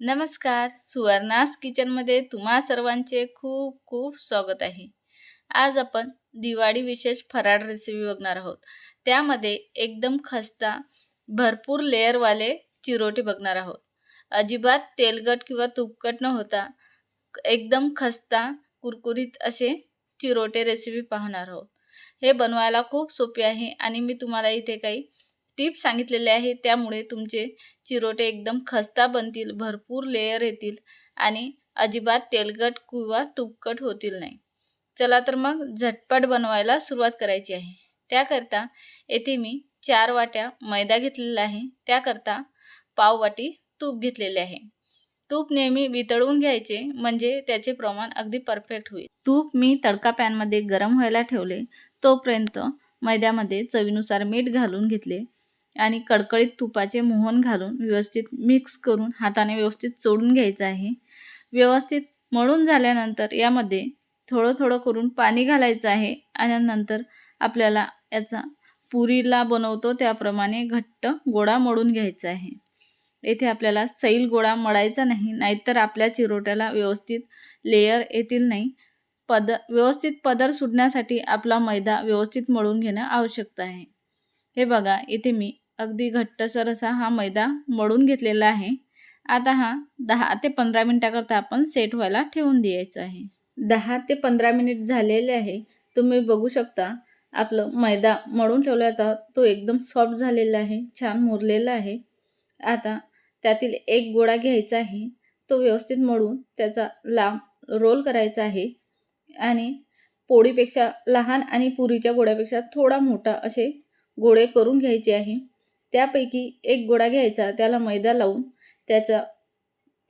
नमस्कार. सुवर्णास किचनमध्ये तुम्हा सर्वांचे खूप खूप स्वागत आहे. आज आपण दिवाळी विशेष फराळ रेसिपी बघणार आहोत. त्यामध्ये एकदम खस्ता भरपूर लेअरवाले चिरोटे बघणार आहोत. अजिबात तेलकट किंवा तुपकट न होता एकदम खस्ता कुरकुरीत असे चिरोटे रेसिपी पाहणार आहोत. हे बनवायला खूप सोपे आहे आणि मी तुम्हाला इथे काही टिप्स सांगितलेले आहे त्यामुळे तुमचे चिरोटे एकदम खस्ता बनतील भरपूर लेयर येतील आणि अजिबात तेलकट किंवा तुपकट होतील नाही. चला तर मग झटपट बनवायला सुरुवात करायची आहे. त्याकरता येथे मी चार वाट्या मैदा घेतलेला आहे. त्याकरता पाव वाटी तूप घेतलेले आहे. तूप नेहमी वितळवून घ्यायचे म्हणजे त्याचे प्रमाण अगदी परफेक्ट होईल. तूप मी तडका पॅनमध्ये गरम व्हायला ठेवले. तोपर्यंत मैद्यामध्ये चवीनुसार मीठ घालून घेतले. आणि कडकडीत तुपाचे मोहन घालून व्यवस्थित मिक्स करून हाताने व्यवस्थित चोडून घ्यायचं आहे. व्यवस्थित मळून झाल्यानंतर यामध्ये थोडं थोडं करून पाणी घालायचं आहे आणि नंतर आपल्याला याचा पुरीला बनवतो त्याप्रमाणे घट्ट गोळा मळून घ्यायचा आहे. येथे आपल्याला सैल गोळा मळायचा नाही नाहीतर आपल्या चिरोट्याला व्यवस्थित लेयर येतील नाही. पद व्यवस्थित पदर सुटण्यासाठी आपला मैदा व्यवस्थित मळून घेणं आवश्यक आहे. हे बघा इथे मी अगदी घट्टसर असा हा मैदा मळून घेतलेला आहे. आता हा दहा ते पंधरा मिनटाकरता आपण सेट व्हायला ठेवून द्यायचा आहे. दहा ते पंधरा मिनिट झालेले आहे. तुम्ही बघू शकता आपलं मैदा मळून ठेवल्याचा तो एकदम सॉफ्ट झालेला आहे छान मुरलेला आहे. आता त्यातील एक गोळा घ्यायचा आहे. तो व्यवस्थित मळून त्याचा लांब रोल करायचा आहे. आणि पोळीपेक्षा लहान आणि पुरीच्या गोळ्यापेक्षा थोडा मोठा असे गोळे करून घ्यायचे आहे. त्यापैकी एक गोळा घ्यायचा त्याला मैदा लावून त्याचा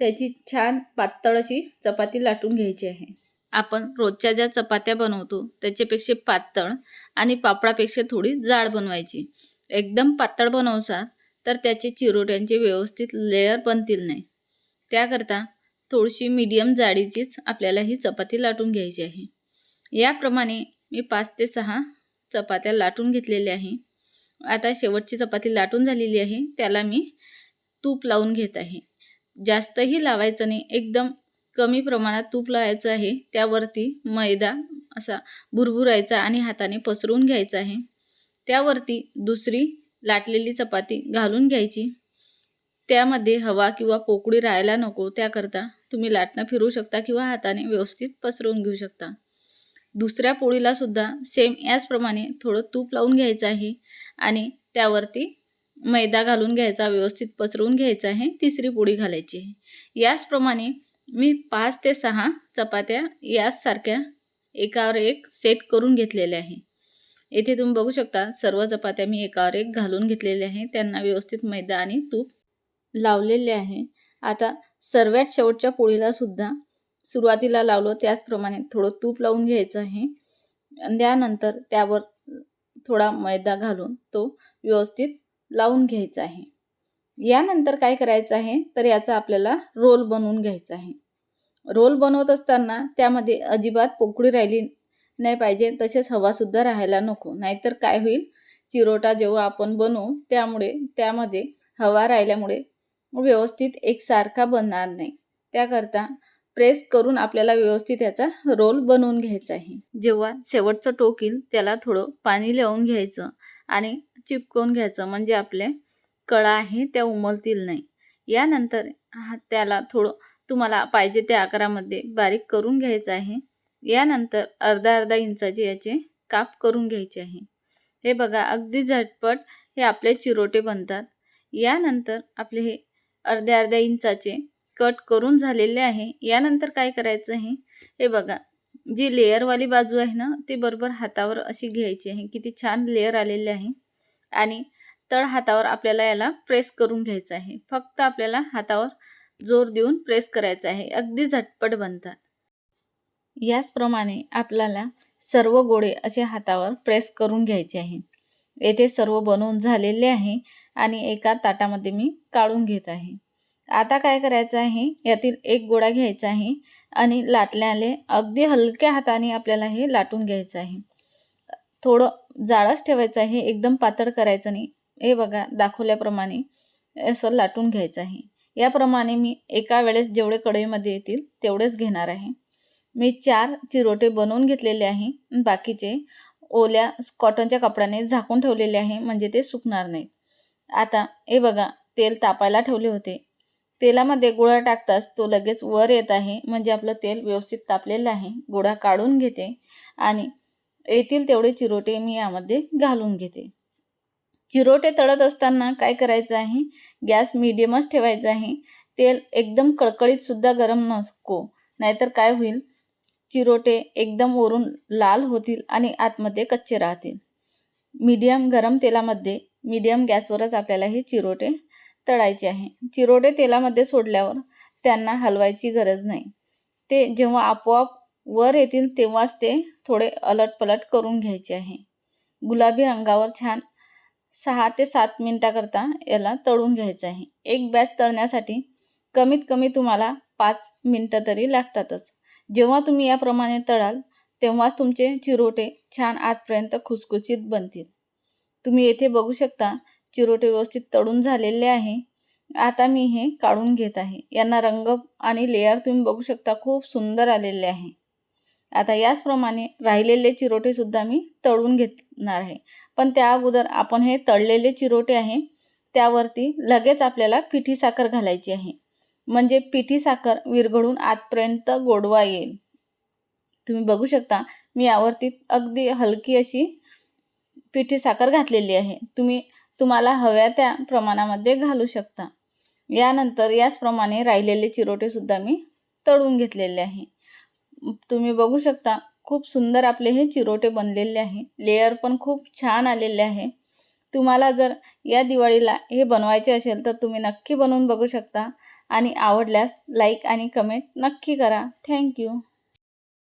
त्याची छान पातळ अशी चपाती लाटून घ्यायची आहे. आपण रोजच्या ज्या चपात्या बनवतो त्याच्यापेक्षा पातळ आणि पापडापेक्षा थोडी जाड बनवायची. एकदम पातळ बनवसा तर त्याचे चिरोट्यांचे व्यवस्थित लेअर बनतील नाही. त्याकरता थोडीशी मीडियम जाडीचीच आपल्याला ही चपाती लाटून घ्यायची आहे. याप्रमाणे मी पाच ते सहा चपात्या लाटून घेतलेल्या आहे. आता शेवटची चपाती लाटून झालेली आहे. त्याला मी तूप लावून घेत आहे. जास्तही लावायचं नाही. एकदम कमी प्रमाणात तूप लावायचं आहे. त्यावरती मैदा असा भुरभुरायचा आणि हाताने पसरवून घ्यायचा आहे. त्यावरती दुसरी लाटलेली चपाती घालून घ्यायची. त्यामध्ये हवा किंवा पोकळी राहायला नको. त्याकरता तुम्ही लाटणं फिरू शकता किंवा हाताने व्यवस्थित पसरवून घेऊ शकता. दुसऱ्या पोळीला सुद्धा सेम याचप्रमाणे थोडं तूप लावून घ्यायचं आहे आणि त्यावरती मैदा घालून घ्यायचा व्यवस्थित पसरवून घ्यायचा आहे तिसरी पोळी घालायची आहे. याचप्रमाणे मी पाच ते सहा चपात्या याचसारख्या एकावर एक सेट करून घेतलेल्या आहे. येथे तुम्ही बघू शकता सर्व चपात्या मी एकावर एक घालून घेतलेल्या आहे. त्यांना व्यवस्थित मैदा आणि तूप लावलेले आहे. आता सर्वात शेवटच्या पोळीला सुद्धा सुरुवातीला लावलं त्याचप्रमाणे थोडं तूप लावून घ्यायचं आहे. त्यानंतर त्यावर थोडा मैदा घालून तो व्यवस्थित लावून घ्यायचा आहे. यानंतर काय करायचं आहे तर याचा आपल्याला रोल बनवून घ्यायचा आहे. रोल बनवत असताना त्यामध्ये अजिबात पोकळी राहिली नाही पाहिजे तसेच हवासुद्धा राहायला नको नाहीतर काय होईल? चिरोटा जेव्हा आपण बनवू त्यामुळे त्यामध्ये हवा राहिल्यामुळे व्यवस्थित एकसारखा बनणार नाही. त्याकरता प्रेस करून आपल्याला व्यवस्थित याचा रोल बनवून घ्यायचा आहे. जेव्हा शेवटचं टोक येईल त्याला थोडं पाणी लावून घ्यायचं आणि चिपकवून घ्यायचं. म्हणजे आपले कळा आहे त्या उमलतील नाही. यानंतर हा त्याला थोडं तुम्हाला पाहिजे त्या आकारामध्ये बारीक करून घ्यायचं आहे. यानंतर अर्धा अर्धा इंचाचे याचे काप करून घ्यायचे आहे. हे बघा अगदी झटपट हे आपले चिरोटे बनतात. यानंतर आपले हे अर्ध्या अर्ध्या इंचाचे कट करून झालेले आहे. यानंतर काय करायचं आहे? हे बघा. जी लेअरवाली बाजू आहे ना ती बरोबर हातावर अशी घ्यायची आहे. किती छान लेअर आलेले आहे. आणि तळ हातावर आपल्याला याला प्रेस करून घ्यायचं आहे. फक्त आपल्याला हातावर जोर देऊन प्रेस करायचं आहे. अगदी झटपट बनतात. याचप्रमाणे आपल्याला सर्व गोळे असे हातावर प्रेस करून घ्यायचे आहे. येथे सर्व बनवून झालेले आहे आणि एका ताटामध्ये मी काढून घेत आहे. आता काय करायचं आहे? यातील एक गोळा घ्यायचा आहे आणि लाटल्याले अगदी हलक्या हाताने आपल्याला हे लाटून घ्यायचं आहे. थोडं जाळच ठेवायचं आहे. एकदम पातळ करायचं नाही. हे बघा दाखवल्याप्रमाणे असं लाटून घ्यायचं आहे. याप्रमाणे मी एका वेळेस जेवढे कढईमध्ये येतील तेवढेच घेणार आहे. मी चार चिरोटे बनवून घेतलेले आहे. बाकीचे ओल्या कॉटनच्या कपड्याने झाकून ठेवलेले आहे. म्हणजे ते सुकणार नाही आता हे बघा तेल तापायला ठेवले होते. तेलामध्ये गुळा टाकताच तो लगेच वर येत आहे. म्हणजे आपलं तेल व्यवस्थित तापलेलं आहे. गुळा काढून घेते आणि येतील तेवढे चिरोटे मी यामध्ये घालून घेते. चिरोटे तळत असताना काय करायचं आहे? गॅस मिडियमच ठेवायचा आहे. तेल एकदम कडकडीत सुद्धा गरम नसको नाहीतर काय होईल? चिरोटे एकदम वरून लाल होतील आणि आतमध्ये कच्चे राहतील. मीडियम गरम तेलामध्ये मीडियम गॅसवरच आपल्याला हे चिरोटे तळायचे आहे. चिरोटे तेलामध्ये सोडल्यावर त्यांना हलवायची गरज नाही. ते जेव्हा आपोआप वर येतील तेव्हाच ते थोडे अलटपलट करून घ्यायचे आहे. गुलाबी रंगावर छान सहा ते सात मिनटाकरता याला तळून घ्यायचं आहे. एक बॅच तळण्यासाठी कमीत कमी तुम्हाला पाच मिनटं तरी लागतातच. जेव्हा तुम्ही याप्रमाणे तळाल तेव्हाच तुमचे चिरोटे छान आतपर्यंत खुसखुशीत बनतील. तुम्ही येथे बघू शकता चिरोटे व्यवस्थित तळून झालेले आहे. आता मी हे काढून घेत आहे. यांना रंग आणि लेअर तुम्ही बघू शकता खूप सुंदर आलेले आहे. आता याचप्रमाणे राहिलेले चिरोटेसुद्धा मी तळून घेणार आहे. पण त्या अगोदर आपण हे तळलेले चिरोटे आहे त्यावरती लगेच आपल्याला पिठी साखर घालायची आहे. म्हणजे पिठी साखर विरघळून आतपर्यंत गोडवा येईल. तुम्ही बघू शकता मी यावरती अगदी हलकी अशी पिठी साखर घातलेली आहे. तुम्ही तुम्हाला हव्या त्या प्रमाणामध्ये घालू शकता. यानंतर याचप्रमाणे राहिलेले चिरोटे सुद्धा मी तळून घेतलेले आहे. तुम्ही बघू शकता खूप सुंदर आपले हे चिरोटे बनलेले आहे. लेयर पण खूप छान आलेले आहे. तुम्हाला जर या दिवाळीला हे बनवायचे असेल तर तुम्ही नक्की बनवून बघू शकता. आणि आवडल्यास लाईक आणि कमेंट नक्की करा. थँक्यू